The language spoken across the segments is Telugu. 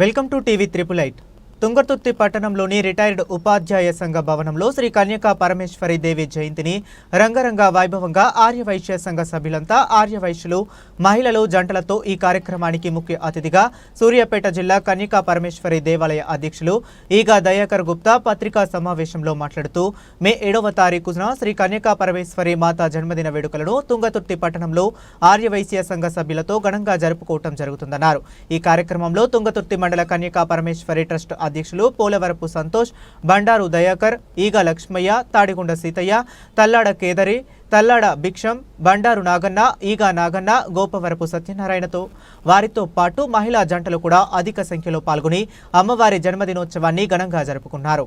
Welcome to TV triple eight. Tungaturthi పట్టణంలోని రిటైర్డ్ ఉపాధ్యాయ సంఘ భవనంలో శ్రీ కన్యకా పరమేశ్వరి దేవి జయంతిని రంగరంగ వైభవంగా ఆర్యవైశ్య సంఘ సభ్యులంతా ఆర్యవైశ్యులు మహిళలు జంటలతో ఈ కార్యక్రమానికి ముఖ్య అతిథిగా సూర్యాపేట జిల్లా కన్యకా పరమేశ్వరి దేవాలయ అధ్యక్షులు ఈగా దయాకర్ గుప్తా పత్రికా సమావేశంలో మాట్లాడుతూ మే ఏడవ తారీఖున శ్రీ కన్యకా పరమేశ్వరి మాత జన్మదిన వేడుకలను తుంగతుర్తి పట్టణంలో ఆర్యవైశ్య సంఘ సభ్యులతో ఘనంగా జరుపుకోవటం జరుగుతుందన్నారు. ఈ కార్యక్రమంలో తుంగతుర్తి మండల కన్యకా పరమేశ్వరి ట్రస్ట్ అధ్యక్షులు పోలవరపు సంతోష్ బండారు దయాకర్ ఈగ లక్ష్మయ్య తాడిగుండ సీతయ్య తల్లాడ కేదరి తల్లాడ భిక్షం బండారు నాగన్న ఈగ నాగన్న గోపవరపు సత్యనారాయణతో వారితో పాటు మహిళా జంటలు కూడా అధిక సంఖ్యలో పాల్గొని అమ్మవారి జన్మదినోత్సవాన్ని ఘనంగా జరుపుకున్నారు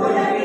Hallelujah.